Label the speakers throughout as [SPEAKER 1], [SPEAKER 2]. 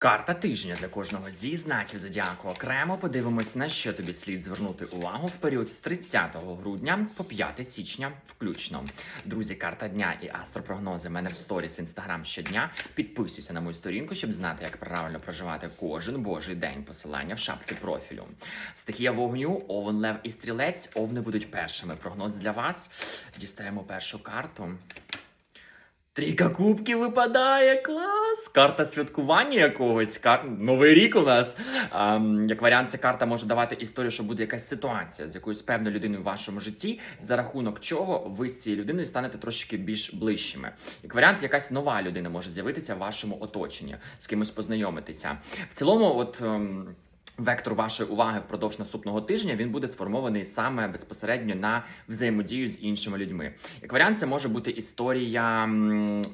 [SPEAKER 1] Карта тижня для кожного зі знаків зодіаку окремо подивимось, на що тобі слід звернути увагу в період з 30 грудня по 5 січня, включно. Друзі, карта дня і астропрогнози мене в сторіс інстаграм щодня. Підписуйся на мою сторінку, щоб знати, як правильно проживати кожен божий день. Посилання в шапці профілю. Стихія вогню, овен, лев і стрілець. Овни будуть першими. Прогноз для вас. Дістаємо першу карту. Трійка кубків випадає, клас! Карта святкування якогось. Кар... Новий рік у нас. Ем, як варіант, ця карта може давати історію, що буде якась ситуація з якоюсь певною людиною в вашому житті, за рахунок чого ви з цією людиною станете трошки більш ближчими. Як варіант, якась нова людина може з'явитися в вашому оточенні, з кимось познайомитися. В цілому, от. Вектор вашої уваги впродовж наступного тижня він буде сформований саме безпосередньо на взаємодію з іншими людьми. Як варіант, це може бути історія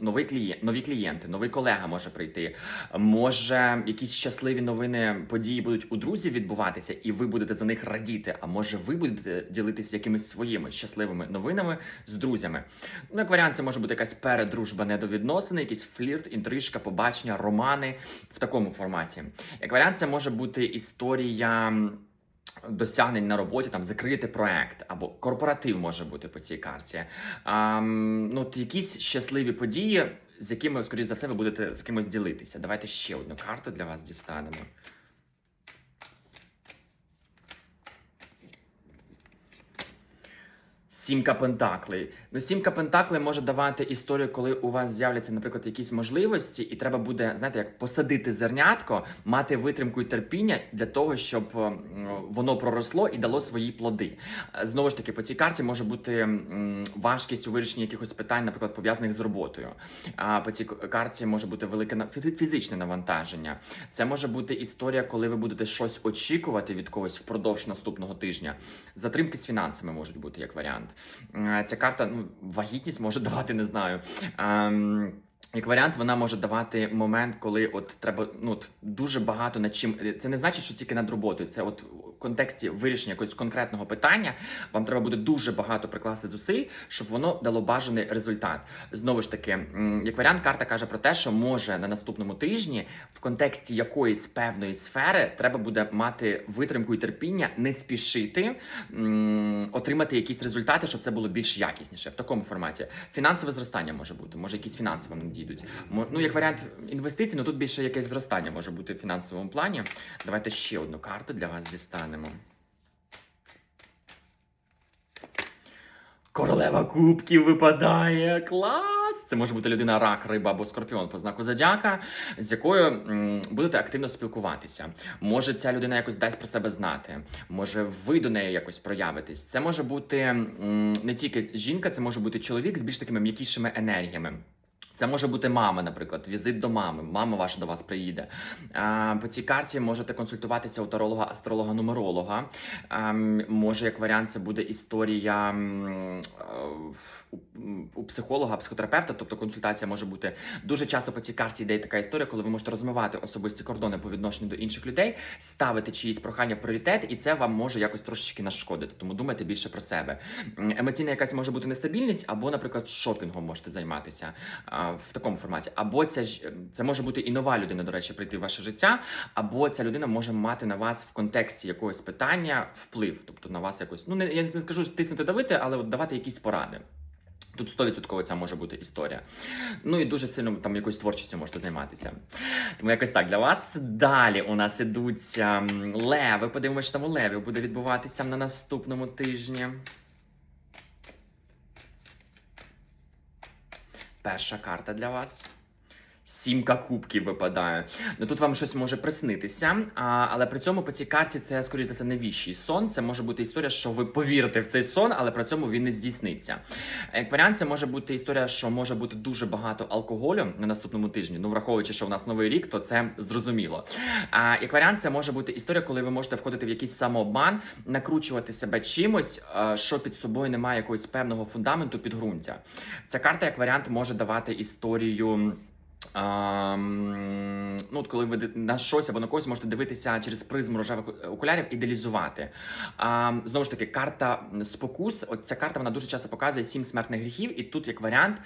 [SPEAKER 1] новий клієнт, нові клієнти, новий колега може прийти. Може, якісь щасливі новини події будуть у друзів відбуватися, і ви будете за них радіти. А може, ви будете ділитися якимись своїми щасливими новинами з друзями. Ну, як варіант, це може бути якась передружба недовідносини, якийсь флірт, інтрижка, побачення, романи в такому форматі. Як варіант, це може бути історія. Досягнень на роботі, там закрити проект або корпоратив може бути по цій карті. А, ну, якісь щасливі події, з якими, скоріш за все, ви будете з кимось ділитися. Давайте ще одну карту для вас дістанемо. Сімка пентаклей. Ну, сімка пентаклей може давати історію, коли у вас з'являться, наприклад, якісь можливості, і треба буде, знаєте, як посадити зернятко, мати витримку і терпіння для того, щоб е, воно проросло і дало свої плоди. Е, Знову ж таки, по цій карті може бути важкість у вирішенні якихось питань, наприклад, пов'язаних з роботою. А по цій карті може бути велике фізичне навантаження. Це може бути історія, коли ви будете щось очікувати від когось впродовж наступного тижня. Затримки з фінансами можуть бути як варіант. Е, Ця карта ну, вагітність може давати, не знаю. Ем, як варіант, вона може давати момент, коли от треба ну от дуже багато над чим. Це не значить, що тільки над роботою. Це от контексті вирішення якогось конкретного питання. Вам треба буде дуже багато прикласти зусиль, щоб воно дало бажаний результат. Знову ж таки, як варіант, карта каже про те, що може на наступному тижні в контексті якоїсь певної сфери треба буде мати витримку і терпіння, не спішити отримати якісь результати, щоб це було більш якісніше в такому форматі. Фінансове зростання може бути, може якісь фінанси вам надійдуть. Ну, як варіант інвестицій, ну тут більше якесь зростання може бути в фінансовому плані. Давайте ще одну карту для вас дістанемо. Королева кубків випадає. Клас! Це може бути людина рак, риба або скорпіон по знаку зодіака, з якою м, будете активно спілкуватися. Може, ця людина якось дасть про себе знати. Може, ви до неї якось проявитесь. Це може бути м, не тільки жінка, це може бути чоловік з більш такими м'якішими енергіями. Це може бути мама, наприклад, візит до мами. Мама ваша до вас приїде. А, по цій карті можете консультуватися у таролога, астролога, нумеролога. Може, як варіант, це буде історія е, у, психолога, психотерапевта, тобто консультація може бути дуже часто по цій карті йде така історія, коли ви можете розмивати особисті кордони по відношенню до інших людей, ставити чиїсь прохання пріоритет, і це вам може якось трошечки нашкодити. Тому думайте більше про себе. Емоційна якась може бути нестабільність, або, наприклад, шопінгом можете займатися в такому форматі. Або це ж це може бути і нова людина, до речі, прийти в ваше життя, або ця людина може мати на вас в контексті якогось питання вплив, тобто на вас якось. Ну не я не скажу тиснути давити, але от давати якісь поради. Тут 100% ця може бути історія. Ну і дуже сильно там якоюсь творчістю можете займатися. Тому якось так для вас. Далі у нас ідуть ем, леви. Подивимося, що там у левів буде відбуватися на наступному тижні. Перша карта для вас. Сімка кубків випадає. Ну тут вам щось може приснитися, а, але при цьому по цій карті це, скоріш за все, не віщий сон. Це може бути історія, що ви повірите в цей сон, але при цьому він не здійсниться. Як варіант, це може бути історія, що може бути дуже багато алкоголю на наступному тижні. Ну, враховуючи, що в нас новий рік, то це зрозуміло. А як варіант, це може бути історія, коли ви можете входити в якийсь самообман, накручувати себе чимось, що під собою немає якогось певного фундаменту підґрунтя. Ця карта, як варіант, може давати історію. Ам, ну, от коли ви на щось або на когось можете дивитися через призму рожевих окулярів, ідеалізувати. А, знову ж таки, карта спокус. От ця карта вона дуже часто показує сім смертних гріхів, і тут як варіант.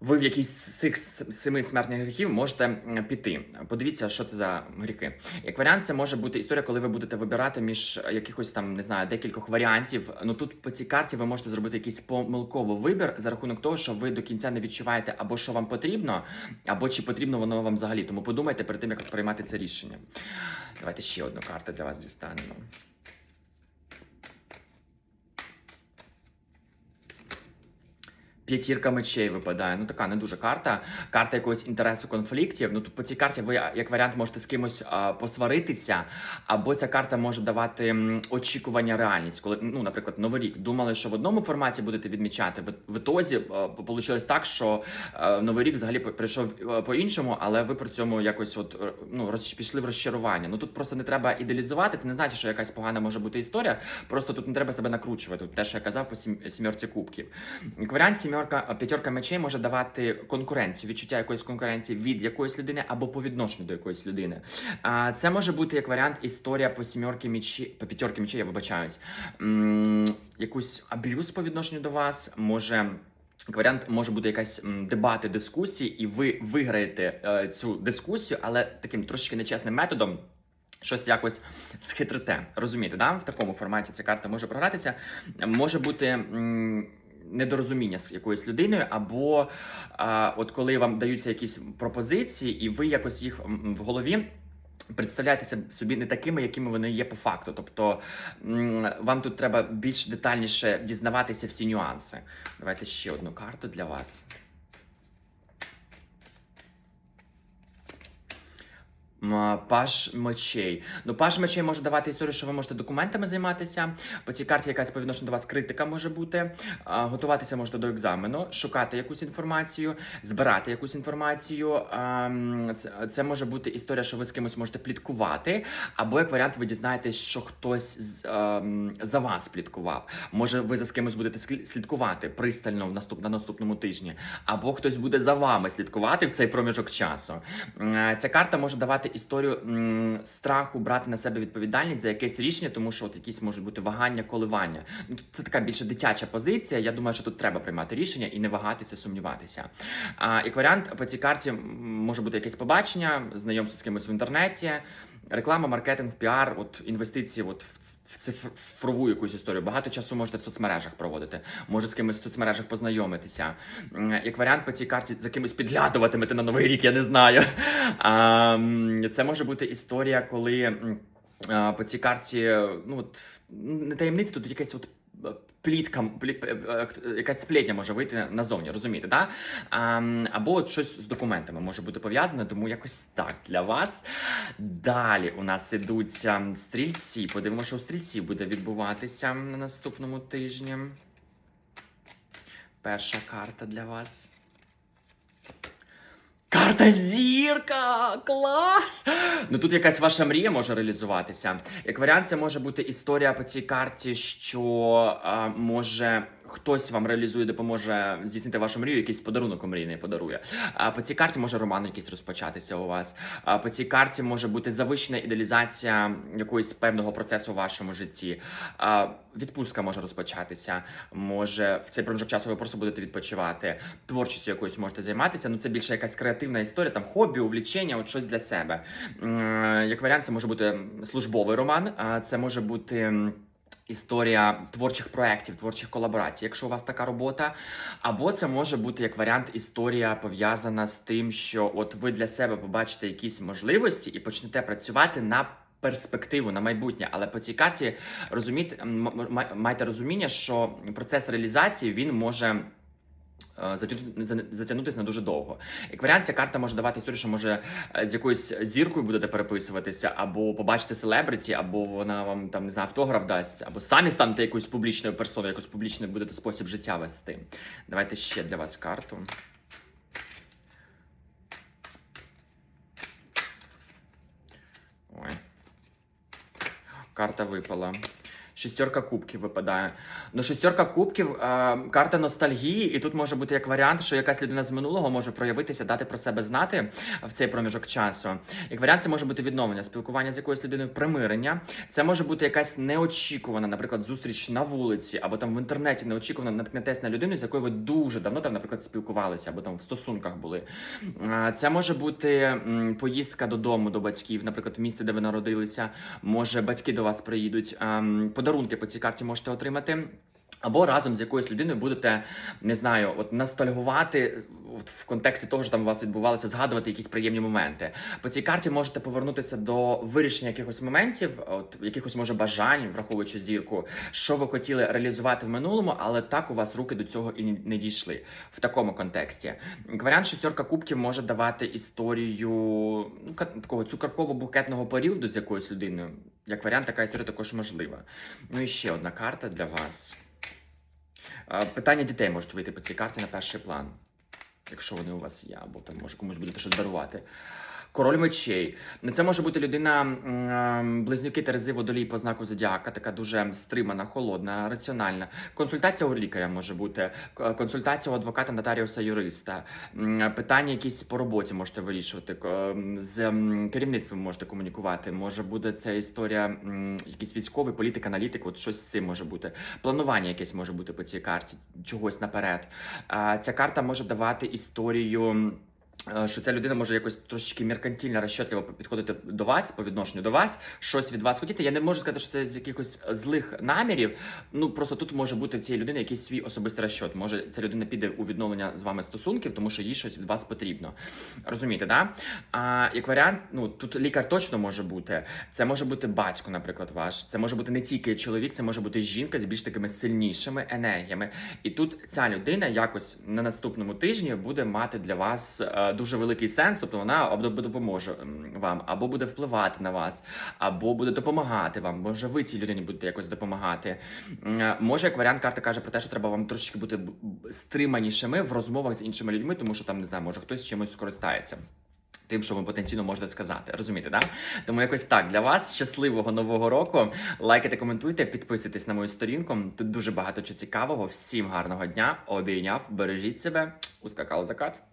[SPEAKER 1] Ви в якийсь з цих семи смертних гріхів можете піти. Подивіться, що це за гріхи. Як варіант, це може бути історія, коли ви будете вибирати між якихось там, не знаю, декількох варіантів. Ну тут по цій карті ви можете зробити якийсь помилковий вибір за рахунок того, що ви до кінця не відчуваєте або що вам потрібно, або чи потрібно воно вам взагалі. Тому подумайте перед тим, як приймати це рішення. Давайте ще одну карту для вас дістанемо. П'ятірка мечей випадає. Ну така не дуже карта. Карта якогось інтересу конфліктів. Ну тут по цій карті ви як варіант можете з кимось а, посваритися, або ця карта може давати очікування реальність. Коли ну, наприклад, новий рік думали, що в одному форматі будете відмічати. В, ітозі вийшло так, що а, новий рік взагалі прийшов по-іншому, але ви при цьому якось от ну роз, пішли в розчарування. Ну тут просто не треба ідеалізувати. Це не значить, що якась погана може бути історія. Просто тут не треба себе накручувати. Те, що я казав по сім, сімерці кубків. Як варіант, сімерка, п'ятерка мечей може давати конкуренцію, відчуття якоїсь конкуренції від якоїсь людини або по відношенню до якоїсь людини. А це може бути як варіант історія по сімерки мечі, по п'ятерки мечей, я вибачаюсь. М, якусь аб'юз по відношенню до вас, може. Варіант може бути якась дебати, дискусії, і ви виграєте е, цю дискусію, але таким трошечки нечесним методом. Щось якось схитрите. Розумієте, да? в такому форматі ця карта може програтися. Може бути м, недорозуміння з якоюсь людиною, або а, от коли вам даються якісь пропозиції, і ви якось їх в голові. Представляєтеся собі не такими, якими вони є по факту. Тобто вам тут треба більш детальніше дізнаватися всі нюанси. Давайте ще одну карту для вас. Паш мечей. Ну, паш мечей може давати історію, що ви можете документами займатися. По цій карті якась по до вас критика може бути. Готуватися можете до екзамену, шукати якусь інформацію, збирати якусь інформацію. Це, може бути історія, що ви з кимось можете пліткувати, або як варіант, ви дізнаєтесь, що хтось за вас пліткував. Може, ви за кимось будете слі- слідкувати пристально в наступ, на наступному тижні, або хтось буде за вами слідкувати в цей проміжок часу. Ця карта може давати історію м, страху брати на себе відповідальність за якесь рішення, тому що от якісь можуть бути вагання, коливання. Ну, Це така більше дитяча позиція. Я думаю, що тут треба приймати рішення і не вагатися, сумніватися. А як варіант, по цій карті може бути якесь побачення, знайомство з кимось в інтернеті, реклама, маркетинг, піар, от інвестиції, от в. В цифрову якусь історію багато часу можете в соцмережах проводити, може з кимось в соцмережах познайомитися. Як варіант по цій карті за кимось підглядуватимете на новий рік, я не знаю. Це може бути історія, коли по цій карті, ну от не таємниця, тут якесь от. Е, Плітка, пліт, е, е, якась сплетня може вийти назовні, розумієте, да? Або от щось з документами може бути пов'язане, тому якось так для вас. Далі у нас ідуть стрільці. Подивимося, що у стрільці буде відбуватися на наступному тижні. Перша карта для вас. Карта зірка! Клас! Ну тут якась ваша мрія може реалізуватися. Як варіант, це може бути історія по цій карті, що а, може хтось вам реалізує, допоможе здійснити вашу мрію, якийсь подарунок мрійний подарує. А по цій карті може роман якийсь розпочатися у вас. А по цій карті може бути завищена ідеалізація якогось певного процесу у вашому житті. А, відпустка може розпочатися. Може, в цей проміжок часу ви просто будете відпочивати. Творчістю якоюсь можете займатися. Ну це більше якась креативна історія, там хобі, увлічення, от щось для себе. Як варіант, це може бути службовий роман, а це може бути. Історія творчих проєктів, творчих колаборацій, якщо у вас така робота, або це може бути як варіант історія пов'язана з тим, що от ви для себе побачите якісь можливості і почнете працювати на перспективу, на майбутнє. Але по цій карті розуміти майте розуміння, що процес реалізації він може. Е, затягнути- за- Затягнутися на дуже довго. Як варіант, ця карта може давати історію, що може е, з якоюсь зіркою будете переписуватися, або побачите селебриті, або вона вам там не знаю, автограф дасть, або самі станете якоюсь публічною персоною, якось публічною будете спосіб життя вести. Давайте ще для вас карту. Ой. Карта випала. Шестерка кубків випадає. Ну, шестерка кубків, е, карта ностальгії, і тут може бути як варіант, що якась людина з минулого може проявитися, дати про себе знати в цей проміжок часу. Як варіант, це може бути відновлення, спілкування з якоюсь людиною, примирення. Це може бути якась неочікувана, наприклад, зустріч на вулиці, або там в інтернеті неочікувано наткнетесь на людину, з якою ви дуже давно там, наприклад, спілкувалися, або там в стосунках були. Е, Це може бути м, поїздка додому до батьків, наприклад, в місті, де ви народилися. Може, батьки до вас приїдуть. Ем, Подарунки по цій карті можете отримати. Або разом з якоюсь людиною будете, не знаю, от ностальгувати в контексті того, що там у вас відбувалося, згадувати якісь приємні моменти. По цій карті можете повернутися до вирішення якихось моментів, от якихось може бажань, враховуючи зірку, що ви хотіли реалізувати в минулому, але так у вас руки до цього і не дійшли в такому контексті. Варіант шестерка кубків може давати історію ну, такого цукерково-букетного періоду з якоюсь людиною. Як варіант, така історія також можлива. Ну і ще одна карта для вас. Питання дітей можуть вийти по цій карті на перший план, якщо вони у вас є, або там може комусь будете щось дарувати. Король мечей. Це може бути людина, близнюки Терези водолій по знаку зодіака, така дуже стримана, холодна, раціональна. Консультація у лікаря може бути, консультація у адвоката, нотаріуса, юриста. Питання якісь по роботі можете вирішувати. З керівництвом можете комунікувати. Може буде це історія, якийсь військовий, політик, аналітик, от щось з цим може бути. Планування якесь може бути по цій карті, чогось наперед. Ця карта може давати історію. Е, Що ця людина може якось трошечки меркантильно розчетливо підходити до вас по відношенню до вас, щось від вас хотіти. Я не можу сказати, що це з якихось злих намірів. Ну просто тут може бути в цієї людини якийсь свій особистий розчет. Може, ця людина піде у відновлення з вами стосунків, тому що їй щось від вас потрібно. Розумієте, да? А як варіант, ну тут лікар точно може бути. Це може бути батько, наприклад, ваш. Це може бути не тільки чоловік, це може бути жінка з більш такими сильнішими енергіями. І тут ця людина якось на наступному тижні буде мати для вас е, дуже великий сенс, тобто вона або допоможе вам, або буде впливати на вас, або буде допомагати вам. Може, ви цій людині будете якось допомагати. Е, Може, як варіант, карта каже про те, що треба вам трошечки бути стриманішими в розмовах з іншими людьми, тому що там не знаю, може хтось чимось скористається. Тим, що ви потенційно можете сказати, розумієте, да? Тому якось так для вас щасливого нового року. Лайкайте, коментуйте, підписуйтесь на мою сторінку. Тут дуже багато чого цікавого. Всім гарного дня. Обійняв, бережіть себе. Ускакав закат.